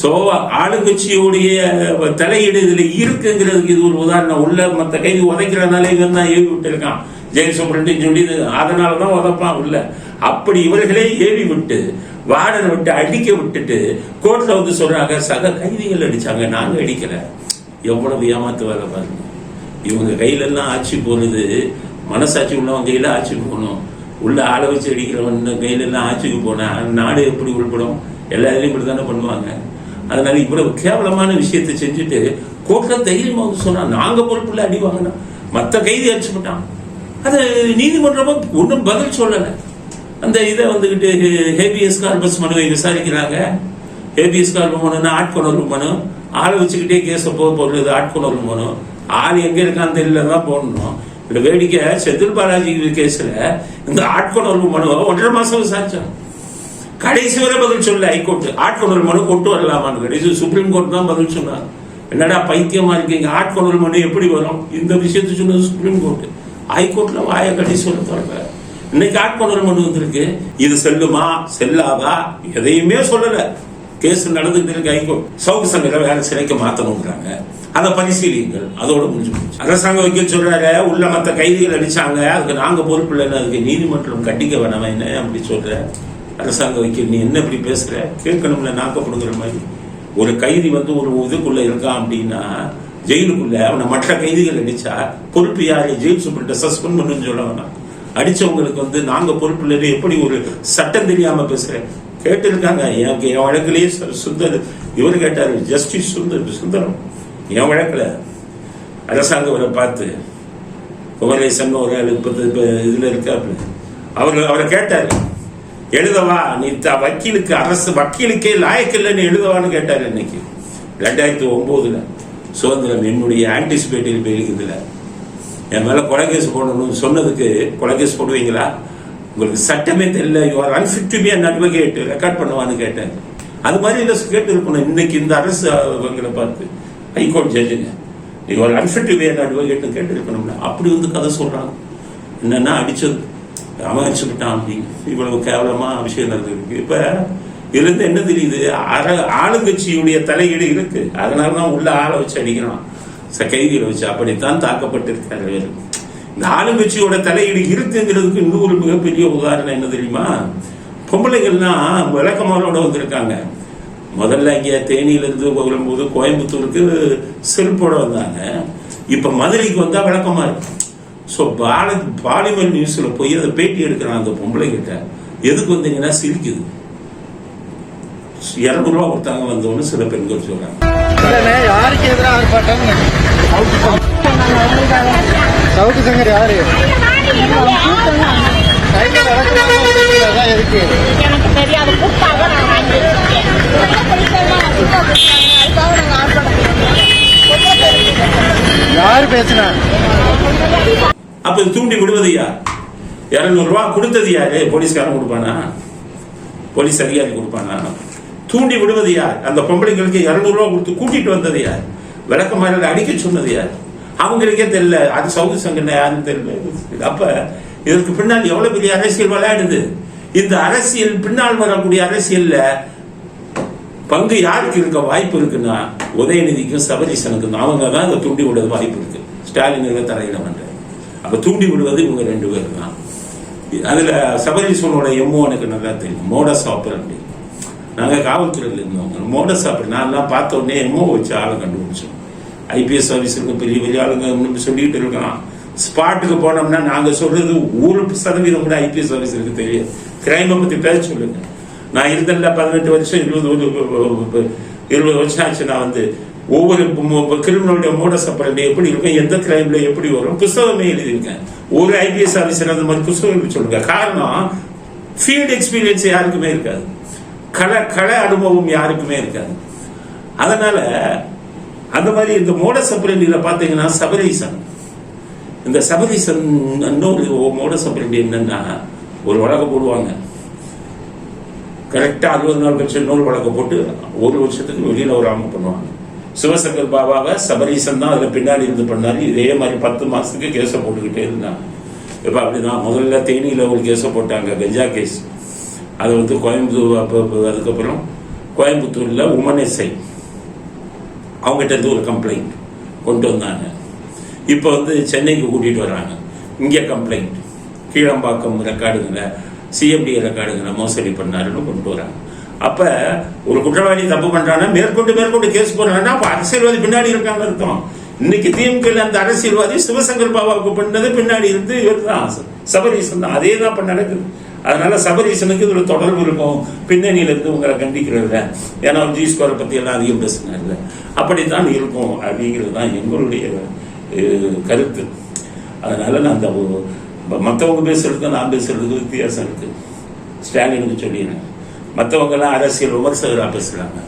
So ஆளுங்கட்சியுடைய தலையீடு இதில் இருக்குங்கிறதுக்கு இது ஒரு உதாரணம். உள்ள மத்த கைதி உதைக்கிறதுனால இவன் தான் ஏவி விட்டுருக்கான். ஜெயசுப்ரண்டு ஜெயில் சொல்லி இது அதனாலதான் உதப்பான் உள்ள. அப்படி இவர்களே ஏவி விட்டு வார்டன் விட்டு அடிக்க விட்டுட்டு கோர்ட்ல வந்து சொல்றாங்க சக கைதிகள் அடிச்சாங்க நாங்க அடிக்கல. எவ்வளவு ஏமாத்து வேலை பாருங்க. இவங்க கையில எல்லாம் ஆட்சி போனது மனசாட்சி உள்ளவங்க கையில ஆட்சி போகணும். உள்ள ஆளை வச்சு அடிக்கிறவன் கையில எல்லாம் ஆட்சிக்கு போனேன் நாடு எப்படி உள்படும்? எல்லா இதுலையும் இப்படி தானே பண்ணுவாங்க. அதனால இவ்வளவு கேவலமான விஷயத்தை செஞ்சுட்டு கோர்ட்டில் தைரியமாக வந்து சொன்னா நாங்க பொறுப்புல அடி வாங்கினோம் மற்ற கைதி அடிச்சுட்டான் அது நீதிமன்றமும் ஒன்றும் பதில் சொல்லலை. அந்த இதை வந்துக்கிட்டு ஹேபிஎஸ் கார்பஸ் மனுவை விசாரிக்கிறாங்க. ஹேபிஎஸ் கார்பஸ் மனுனா ஆட்கொணர்வு மனு? ஆளை வச்சுக்கிட்டே கேஸை போக போடுறது ஆட்கொணர்வு மனு. ஆள் எங்க இருக்கான்னு தெரியல தான் போடணும். இந்த வேடிக்கை செந்தில் பாலாஜி கேஸ்ல இந்த ஆட்கொணர்வு மனுவை ஒன்றரை மாசம் விசாரிச்சான் கடைசி வரை பதில் சொல்ல ஹைகோர்ட் ஆட்கொணர்வு மனு கொண்டு வரலாமான்னு கடைசி சுப்ரீம் கோர்ட் தான் பதில் சொன்னார் என்னடா பைத்தியமா இருக்கீங்க? ஆட்கொணர்வு மனு எப்படி வரும்? இந்த விஷயத்த சொன்னது சுப்ரீம் கோர்ட் ஹைகோர்ட்ல வாய கடைசி வரை தொடங்க இன்னைக்கு ஆட்கொணர்வு மனு வந்திருக்கு. இது செல்லுமா? செல்லாதா? எதையுமே சொல்லல. கேஸ் நடந்துட்டு இருக்கு ஹைகோர்ட் சவுக்கு சங்கரை வேற சிறைக்கு மாத்தணுங்கிறாங்க அதை பரிசீலியுங்கள். அதோட முடிஞ்சு போச்சு. அரசாங்க வக்கீல் சொல்றாரு உள்ள மற்ற கைதிகள் அடிச்சாங்க. அதுக்கு நாங்க பொறுப்பு இல்லைன்னு அதுக்கு நீதிமன்றம் கண்டிக்க வேணாம்? என்ன அப்படி சொல்ற? அரசாங்க வக்கீல் நீ என்ன இப்படி பேசுற? கேட்கணும்ல நாக்கப்படுங்கிற மாதிரி. ஒரு கைதி வந்து ஒரு இதுக்குள்ள இருக்கான் அப்படின்னா ஜெயிலுக்குள்ள அவனை மற்ற கைதிகள் அடிச்சா பொறுப்பு யாரு? ஜெயில் சூப்பர்கிட்ட சஸ்பெண்ட் பண்ணுன்னு சொல்ல வேணாம். அடிச்சவங்களுக்கு வந்து நாங்க பொறுப்பு இல்லை எப்படி ஒரு சட்டம் தெரியாம பேசுறேன் கேட்டு இருக்காங்க என் என் வழக்கிலேயே சு- சுந்தர் இவர் கேட்டாரு ஜஸ்டிஸ் சுந்தர் சுந்தரம் என் வழக்குல அரசாங்கம் அவரை பார்த்து குமரேசன் ஒரு ஆளு இப்போ இதில் இதுல இருக்காப்புல அவர் அவரை கேட்டாரு எழுதவா? நீ வக்கீலுக்கு அரசு வக்கீலுக்கே லாயக்கில்லைன்னு எழுதவான்னு கேட்டார் இன்னைக்கு. ரெண்டாயிரத்தி ஒன்பதுல சுதந்திரம் என்னுடைய ஆன்டிசிபேட்டரி இதில் என் மேல கொலை கேஸ் போடணும்னு சொன்னதுக்கு கொலை கேஸ் போடுவீங்களா? உங்களுக்கு சட்டமே தெரியல. Your unfit to be an advocate record பண்ணுவான்னு கேட்டேன். அது மாதிரி இல்லை கேட்டு இருக்கணும் இன்னைக்கு இந்த அரசு அவங்களை பார்த்து high court ஜட்ஜுங்க your unfit to be an அட்வொகேட்னு கேட்டு இருக்கணும்ல அப்படி வந்து கதை சொல்றாங்க. என்னன்னா அடிச்சது. அவமதிச்சுட்டான் அடிச்சுக்கிட்டான் அப்படின்னு இவ்வளவு கேவலமா விஷயம் நடந்திருக்கு இப்ப இருந்து என்ன தெரியுது? அற ஆளுங்கட்சியுடைய தலையீடு இருக்கு. அதனாலதான் உள்ள ஆளை வச்சு அடிக்கிறான். ச- கைதிகளை வச்சு. அப்படித்தான் தாக்கப்பட்டிருக்காரு இந்த ஆளுங்கட்சியோட தலையீடு இருக்குங்கிறதுக்கு இன்னொரு மிகப்பெரிய உதாரணம் என்ன தெரியுமா? பொம்பளைகள்லாம் விளக்கமாரோட வந்திருக்காங்க. முதல்ல இங்கே தேனியில இருந்து வரும்போது கோயம்புத்தூருக்கு செருப்போட வந்தாங்க. இப்ப மதுரைக்கு வந்தா விளக்கமா இருக்கு. ஸோ பால பாலிமர் நியூஸ்ல போய் அதை பேட்டி எடுக்கிறான் அந்த பொம்பளை கிட்ட எதுக்கு வந்தீங்கன்னா சிரிக்குது. இரநூறுவா கொடுத்தாங்க வந்தோன்னு சில பெண்கள் சொல்றாங்க. யாருக்கு எதிராக ஆர்ப்பாட்டம் சவுக்கு சங்கர் யாரு? எனக்கு தெரியாது. கூப்பிட்டாங்க நான் யாரு பேசுனா? அப்ப இது தூண்டி விடுவது யார்? இருநூறு ரூபா கொடுத்தது யாரு? போலீஸ்காரன் கொடுப்பானா? போலீஸ் அதிகாரி கொடுப்பானா? தூண்டி விடுவது யார்? அந்த பொம்பளைங்களுக்கு இரநூறுவா ரூபா கொடுத்து கூட்டிட்டு வந்தது யார்? விளக்க மாதிரி அடிக்க சொன்னது யார்? அவங்களுக்கே தெரியல. அது சவுதி சங்கன யாருன்னு தெரியல. அப்ப இதற்கு பின்னால் எவ்வளவு பெரிய அரசியல் விளையாடுது? இந்த அரசியல் பின்னால் வரக்கூடிய அரசியல்ல பங்கு யாருக்கு இருக்க வாய்ப்பு இருக்குன்னா உதயநிதிக்கும் சபரீசனுக்கும் அவங்க தான் இதை தூண்டி விடுறது வாய்ப்பு இருக்கு. ஸ்டாலின் தலையிட பண்றாரு அப்ப தூண்டி விடுவது இவங்க ரெண்டு பேரும் தான். அதுல சபரீசனோட எம்மோ எனக்கு நல்லா தெரியும். மோடஸ் ஆப்பரண்டி நாங்கள் காவல்துறையில் இருந்தோம். மோடஸ் ஆப்பரண்டி நான் எல்லாம் பார்த்த உடனே எம்மோ வச்சு ஆளை கண்டுபிடிச்சோம். ஐபிஎஸ் ஆஃபீஸருக்கு பெரிய பெரிய ஆளுங்க இன்னும் சொல்லிட்டு இருக்கலாம் ஸ்பாட்டுக்கு போனோம்னா நாங்க சொல்றது ஒரு சதவீதம் கூட ஐபிஎஸ் ஆஃபீஸருக்கு தெரியும் கிரைமை பத்தி பேச சொல்லுங்க. நான் இருந்தேன்ல பதினெட்டு வருஷம் இருபது இருபது வருஷம் ஆச்சு நான் வந்து. ஒவ்வொரு கிரிமினலுடைய மோடஸ் அப்பரண்டி எப்படி இருக்கும் எந்த கிரைம்ல எப்படி வரும் புஸ்தகமே எழுதியிருக்கேன் ஒரு ஐபிஎஸ் ஆஃபீஸர் அந்த மாதிரி புஸ்தகம் சொல்லுங்க. காரணம் ஃபீல்டு எக்ஸ்பீரியன்ஸ் யாருக்குமே இருக்காது. கலை கலை அனுபவம் யாருக்குமே இருக்காது. அதனால அந்த மாதிரி இந்த மோடஸ் சப்ரண்டியில் பார்த்தீங்கன்னா சபரீசன் இந்த சபரீசன் இன்னொரு மோடஸ் அப்பரண்டி என்னன்னா ஒரு வழக்கு போடுவாங்க. கரெக்டாக அறுபது நாள் கழிச்சு இன்னொரு வழக்கு போட்டு ஒரு வருஷத்துக்கு வெளியில வராம பண்ணுவாங்க. சிவசங்கர் பாபாவை சபரீசன் தான் அதில் பின்னாடி இருந்து பண்ணாரு. இதே மாதிரி பத்து மாதத்துக்கு கேஸை போட்டுக்கிட்டே இருந்தாங்க. இப்போ அப்படிதான். முதல்ல தேனியில் ஒரு கேஸை போட்டாங்க கஞ்சா கேஸ் அது வந்து கோயம்புத்தூர் அப்போ அதுக்கப்புறம் கோயம்புத்தூரில் உமன் எஸ்ஐ அவங்ககிட்ட இருந்து ஒரு கம்ப்ளைண்ட் கொண்டு வந்தாங்க. இப்போ வந்து சென்னைக்கு கூட்டிகிட்டு வராங்க இங்கே கம்ப்ளைண்ட் கீழம்பாக்கம் ரெக்கார்டுங்களை சிஎம்டி ரெக்கார்டுங்களை மோசடி பண்ணாருன்னு கொண்டு வராங்க. அப்போ ஒரு குற்றவாளி தப்பு பண்றான்னா மேற்கொண்டு மேற்கொண்டு கேஸ் போடுறாங்கன்னா அப்போ அரசியல்வாதி பின்னாடி இருக்காங்க அர்த்தம். இன்னைக்கு திமுக அந்த அரசியல்வாதி சிவசங்கர் பாபாவுக்கு பண்ணது பின்னாடி இருந்து இவர் தான் சபரீசன் தான். அதே தான் இப்போ நடக்குது. அதனால சபரீசனுக்கு இதுல தொடர்பு இருக்கும். பின்னணியில இருந்து உங்களை கண்டிக்கிறதுல ஏன்னா ஜி ஸ்கோரை பத்தி எல்லாம் அதிகம் பேசினார்ல. அப்படித்தான் இருக்கும் அப்படிங்கிறது தான் எங்களுடைய கருத்து. அதனால நான் அந்த மற்றவங்க இப்ப பேசுறதுக்கு நான் பேசுறதுக்கு வித்தியாசம் இருக்கு. ஸ்டாலினுக்கு சொல்லிடுறேன். மற்றவங்கெல்லாம் அரசியல் விமர்சகராக பேசுகிறாங்க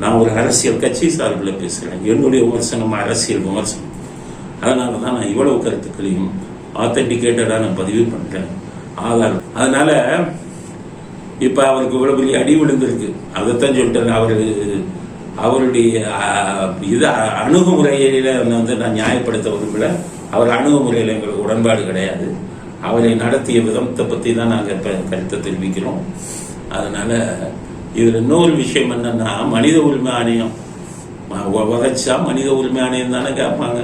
நான் ஒரு அரசியல் கட்சி சார்பில் பேசுகிறேன் என்னுடைய விமர்சனம் அரசியல் விமர்சனம். அதனால தான் நான் இவ்வளவு கருத்துக்களையும் ஆத்தென்டிகேட்டடாக நான் பதிவு பண்ணுறேன் ஆதாரம். அதனால இப்போ அவருக்கு இவ்வளோ பெரிய அடி விழுந்திருக்கு. அதைத்தான் சொல்லிட்டேன். அவர் அவருடைய இது அ- அணுகுமுறையில வந்து நான் நியாயப்படுத்த விரும்பல அவர் அணுகுமுறையில் எங்களுக்கு உடன்பாடு கிடையாது. அவரை நடத்திய விதத்தை பற்றி தான் நாங்கள் இப்போ கருத்தை தெரிவிக்கிறோம். அதனால இதில் இன்னொரு விஷயம் என்னன்னா மனித உரிமை ஆணையம். உதச்சா மனித உரிமை ஆணையம் தானே கேட்பாங்க.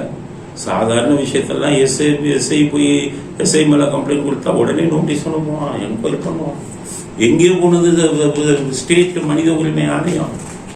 சாதாரண விஷயத்தெல்லாம் எஸ்ஐ எஸ்ஐ போய் எஸ்ஐ மேலே கம்ப்ளைண்ட் கொடுத்தா உடனே நோட்டீஸ் அனுப்புவான் என்கொயரி பண்ணுவான். எங்கேயோ போனது ஸ்டேட் மனித உரிமை ஆணையம்.